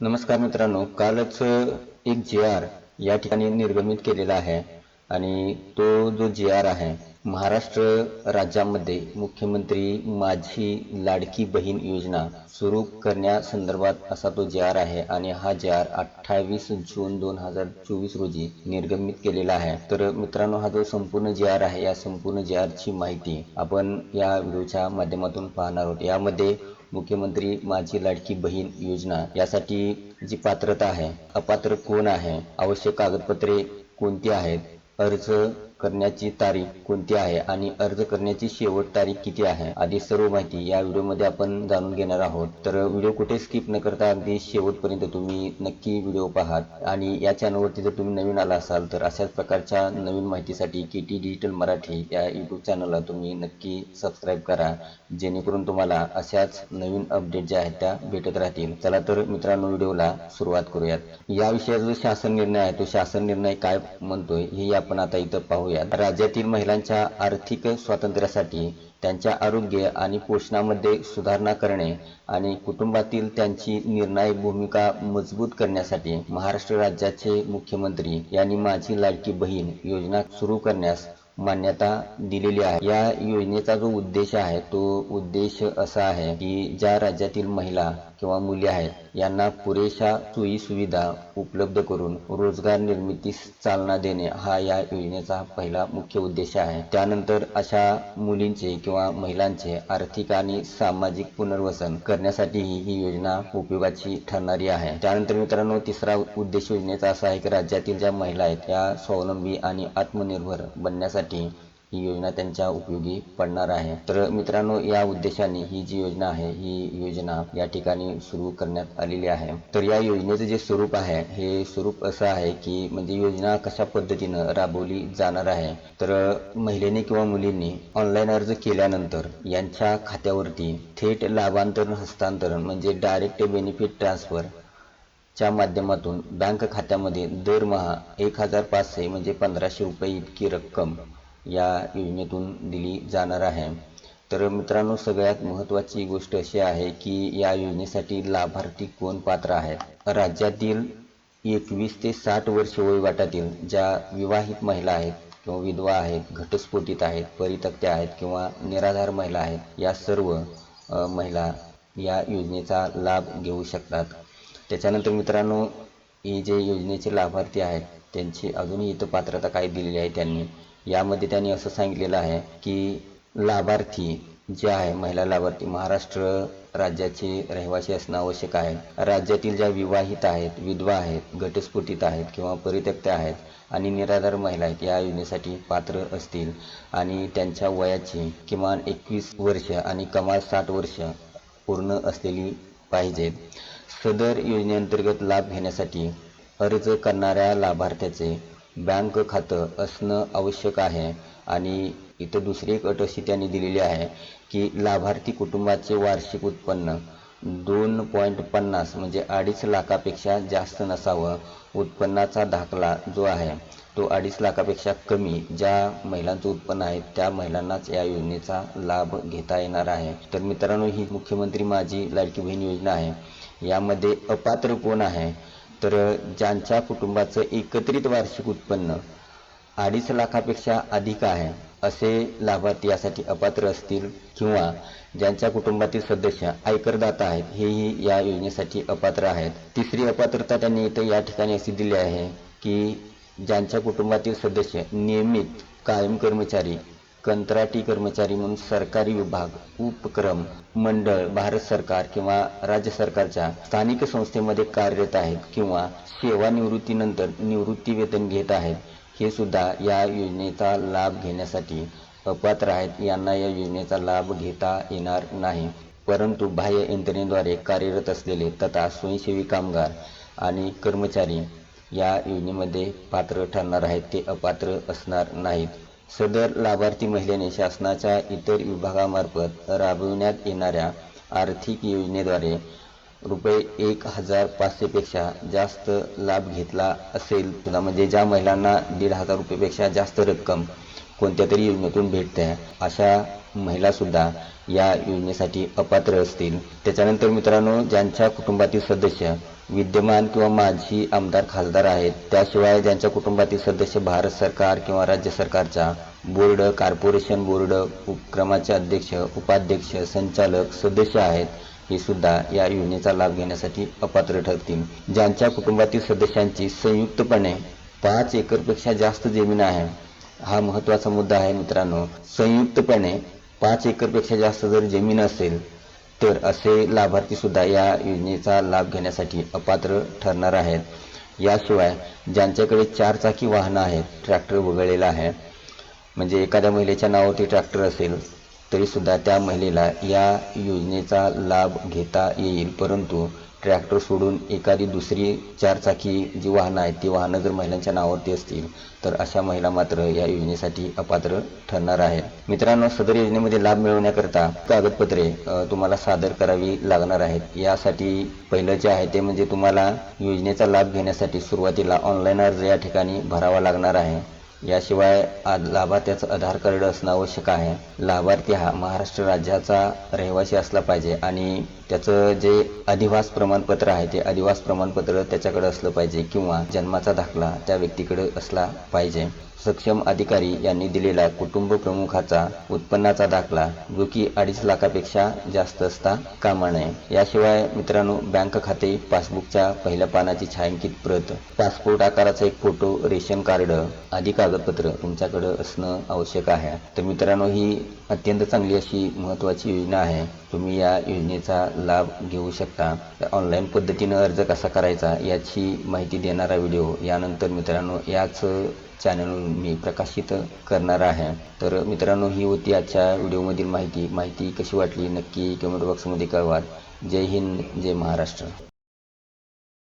नमस्कार मित्रांनो कालच एक जे आर या ठिकाणी निर्गमित केलेला आहे आणि तो जो जे आर आहे महाराष्ट्र राज्यामध्ये मुख्यमंत्री माझी लाडकी बहीण योजना सुरू करण्यासंदर्भात असा तो जे आर आहे आणि हा जे आर अठ्ठावीस जून दोन हजार चोवीस रोजी निर्गमित केलेला आहे. तर मित्रांनो हा जो संपूर्ण जे आर आहे या संपूर्ण जे आरची माहिती आपण या व्हिडिओच्या माध्यमातून पाहणार आहोत. यामध्ये मुख्यमंत्री माझी लाडकी बहीण योजना यासाठी जी पात्रता आहे अपात्र कोण आहे आवश्यक कागदपत्रे कोणती आहेत अर्ज करण्याची तारीख कोणती आहे आणि अर्ज करण्याची शेवट तारीख किती आहे? आदी सर्व माहिती या व्हिडिओमध्ये आपण जाणून घेणार आहोत. तर व्हिडिओ कुठे स्किप न करता अगदी शेवटपर्यंत तुम्ही नक्की व्हिडिओ पाहात. आणि या चॅनलवरती जर तुम्ही नवीन आला असाल तर अशाच प्रकारच्या नवीन माहितीसाठी के टी डिजिटल मराठी या यूट्यूब चॅनलला तुम्ही नक्की सबस्क्राईब करा. जेणेकरून तुम्हाला अशाच नवीन अपडेट ज्या आहेत त्या भेटत राहतील. चला तर मित्रांनो व्हिडिओला सुरुवात करूयात. या विषयाचा जो शासन निर्णय आहे तो शासन निर्णय काय म्हणतोय हे आपण आता इथं पाहू पाहूयात राज्यातील महिलांच्या आर्थिक स्वातंत्र्यासाठी त्यांच्या आरोग्य आणि पोषणामध्ये सुधारणा करणे आणि कुटुंबातील त्यांची निर्णायक भूमिका मजबूत करण्यासाठी महाराष्ट्र राज्याचे मुख्यमंत्री यांनी माझी लाडकी बहीण योजना सुरू करण्यास मान्यता दिलेली आहे. या योजनेचा जो उद्देश आहे तो उद्देश असा आहे की ज्या राज्यातील महिला किंवा मुली आहेत यांना पुरेशा सोयी सुविधा उपलब्ध करून रोजगार निर्मितीस चालना देणे हा या योजनेचा पहिला मुख्य उद्देश आहे. त्यानंतर अशा मुलींचे किंवा महिलांचे आर्थिक आणि सामाजिक पुनर्वसन करण्यासाठी ही योजना उपयोगाची ठरणारी आहे. त्यानंतर मित्रांनो तिसरा उद्देश योजनेचा असा आहे की राज्यातील ज्या महिला आहेत त्या स्वावलंबी आणि आत्मनिर्भर बनण्यासाठी ही योजना त्यांच्या उपयोगी पडणार आहे. तर मित्रांनो या उद्देशाने ही जी योजना आहे ही योजना या ठिकाणी सुरू करण्यात आलेली आहे. तर या योजनेचं जे स्वरूप आहे हे स्वरूप असं आहे की म्हणजे योजना कशा पद्धतीनं राबवली जाणार आहे? तर महिलेने किंवा मुलींनी ऑनलाईन अर्ज केल्यानंतर यांच्या खात्यावरती थेट लाभांतरण हस्तांतरण म्हणजे डायरेक्ट बेनिफिट ट्रान्सफर च्या माध्यमातून बँक खात्यामध्ये दरमहा एक हजार पाचशे म्हणजे पंधराशे रुपये इतकी रक्कम या योजनेतून दिली जाणार आहे. तर मित्रांनो सगळ्यात महत्त्वाची गोष्ट अशी आहे की या योजनेसाठी लाभार्थी कोण पात्र आहेत राज्यातील एकवीस ते साठ वर्ष वयोगटातील ज्या विवाहित महिला आहेत किंवा विधवा आहेत घटस्फोटित आहेत परितक्त्या आहेत किंवा निराधार महिला आहेत या सर्व महिला या योजनेचा लाभ घेऊ शकतात. त्याच्यानंतर मित्रांनो हे जे योजनेचे लाभार्थी आहेत त्यांची अजूनही इथं पात्रता काय दिलेली आहे त्यांनी? यामध्ये त्यांनी असं सांगितलेलं आहे की लाभार्थी जे आहे महिला लाभार्थी महाराष्ट्र राज्याचे रहिवासी असणं आवश्यक आहे. राज्यातील ज्या विवाहित आहेत विधवा आहेत घटस्फोटित आहेत किंवा परित्यक्त्या आहेत आणि निराधार महिला आहेत या योजनेसाठी पात्र असतील आणि त्यांच्या वयाची किमान एकवीस वर्ष आणि कमाल साठ वर्ष पूर्ण असलेली पाहिजेत. सदर योजनेअंतर्गत लाभ घेण्यासाठी अर्ज करणाऱ्या लाभार्थ्याचे बँक खातं असणं आवश्यक आहे. आणि इथं दुसरी एक अट अशी त्यांनी दिलेली आहे की लाभार्थी कुटुंबाचे वार्षिक उत्पन्न दोन पॉईंट पन्नास म्हणजे अडीच लाखापेक्षा जास्त नसावं. उत्पन्नाचा दाखला जो आहे तो अडीच लाखापेक्षा कमी ज्या महिलांचं उत्पन्न आहे त्या महिलांनाच या योजनेचा लाभ घेता येणार आहे. तर मित्रांनो ही मुख्यमंत्री माझी लाडकी बहीण योजना आहे. यामध्ये अपात्र कोण आहे? तर ज्यांच्या कुटुंबाचं एकत्रित वार्षिक उत्पन्न अडीच लाखापेक्षा अधिक आहे असे लाभार्थी यासाठी अपात्र असतील किंवा ज्यांच्या कुटुंबातील सदस्य आयकरदाता आहेत हेही या योजनेसाठी अपात्र आहेत. तिसरी अपात्रता त्यांनी इथं या ठिकाणी अशी दिली आहे की ज्यांच्या कुटुंबातील सदस्य नियमित कायम कर्मचारी कंत्राटी कर्मचारी म्हणून सरकारी विभाग उपक्रम मंडळ भारत सरकार किंवा राज्य सरकारच्या स्थानिक संस्थेमध्ये कार्यरत आहेत किंवा सेवानिवृत्तीनंतर निवृत्ती वेतन घेत आहेत हे सुद्धा या योजनेचा लाभ घेण्यासाठी अपात्र आहेत. यांना या योजनेचा लाभ घेता येणार नाही. परंतु बाह्य यंत्रणेद्वारे कार्यरत असलेले तथा स्वयंसेवी कामगार आणि कर्मचारी या योजनेमध्ये पात्र ठरणार आहेत. ते अपात्र असणार नाहीत. सदर लाभार्थी महिलेने शासनाच्या इतर विभागामार्फत राबविण्यात येणाऱ्या आर्थिक योजनेद्वारे रुपये एक हजार पाचशेपेक्षा जास्त लाभ घेतला असेल. तुला म्हणजे ज्या महिलांना दीड हजार रुपयेपेक्षा जास्त रक्कम कोणत्या तरी योजनेतून भेटते अशा महिलासुद्धा या योजनेसाठी अपात्र असतील. त्याच्यानंतर मित्रांनो ज्यांच्या कुटुंबातील सदस्य विद्यमान किंवा माजी आमदार खासदार आहेत. त्याशिवाय ज्यांच्या कुटुंबातील सदस्य भारत सरकार किंवा राज्य सरकारच्या बोर्ड कॉर्पोरेशन बोर्ड उपक्रमाचे अध्यक्ष उपाध्यक्ष संचालक सदस्य आहेत हे सुद्धा या योजनेचा लाभ घेण्यासाठी अपात्र ठरतील. ज्यांच्या कुटुंबातील सदस्यांची संयुक्तपणे पाच एकरपेक्षा जास्त जमीन आहे हा महत्त्वाचा मुद्दा आहे मित्रांनो. संयुक्तपणे पाच एकरपेक्षा जास्त जर जमीन असेल तर असे लाभार्थी सुद्धा या योजनेचा लाभ घेण्यासाठी अपात्र ठरणार आहेत. याशिवाय ज्यांच्याकडे चारचाकी वाहनं आहेत ट्रॅक्टर वगळलेला आहे म्हणजे एखाद्या महिलेच्या नावावरती ट्रॅक्टर असेल तरीसुद्धा त्या महिलेला या योजनेचा लाभ घेता येईल. परंतु ट्रॅक्टर सोडून एखादी दुसरी चारचाकी जी वाहनं आहेत ती वाहनं जर महिलांच्या नावावरती असतील तर अशा महिला मात्र या योजनेसाठी अपात्र ठरणार आहेत. मित्रांनो सदर योजनेमध्ये लाभ मिळवण्याकरता कागदपत्रे तुम्हाला सादर करावी लागणार आहेत. यासाठी पहिलं जे आहे ते म्हणजे तुम्हाला योजनेचा लाभ घेण्यासाठी सुरुवातीला ऑनलाईन अर्ज या ठिकाणी भरावा लागणार आहे. याशिवाय लाभार्थ्याचं आधार कार्ड असणं आवश्यक आहे. लाभार्थी हा महाराष्ट्र राज्याचा रहिवासी असला पाहिजे आणि त्याचं जे अधिवास प्रमाणपत्र आहे ते अधिवास प्रमाणपत्र त्याच्याकडे असलं पाहिजे किंवा जन्माचा दाखला त्या व्यक्तीकडे असला पाहिजे. सक्षम अधिकारी यांनी दिलेला कुटुंब प्रमुखाचा उत्पन्नाचा दाखला जो की अडीच लाखापेक्षा जास्त असता कामा नये. याशिवाय मित्रांनो बँक खाते पासबुकच्या पहिल्या पानाची छायांकित प्रत पासपोर्ट आकाराचा एक फोटो रेशन कार्ड अधिकार कागदपत्र तुमच्याकडे असणं आवश्यक आहे. तर मित्रांनो ही अत्यंत चांगली अशी महत्त्वाची योजना आहे. तुम्ही या योजनेचा लाभ घेऊ शकता. ऑनलाईन पद्धतीनं अर्ज कसा करायचा याची माहिती देणारा व्हिडिओ यानंतर मित्रांनो याच चॅनलवरून मी प्रकाशित करणार आहे. तर मित्रांनो ही होती आजच्या व्हिडिओमधील माहिती. माहिती कशी वाटली नक्की कमेंट बॉक्समध्ये कळवा. जय हिंद जय महाराष्ट्र.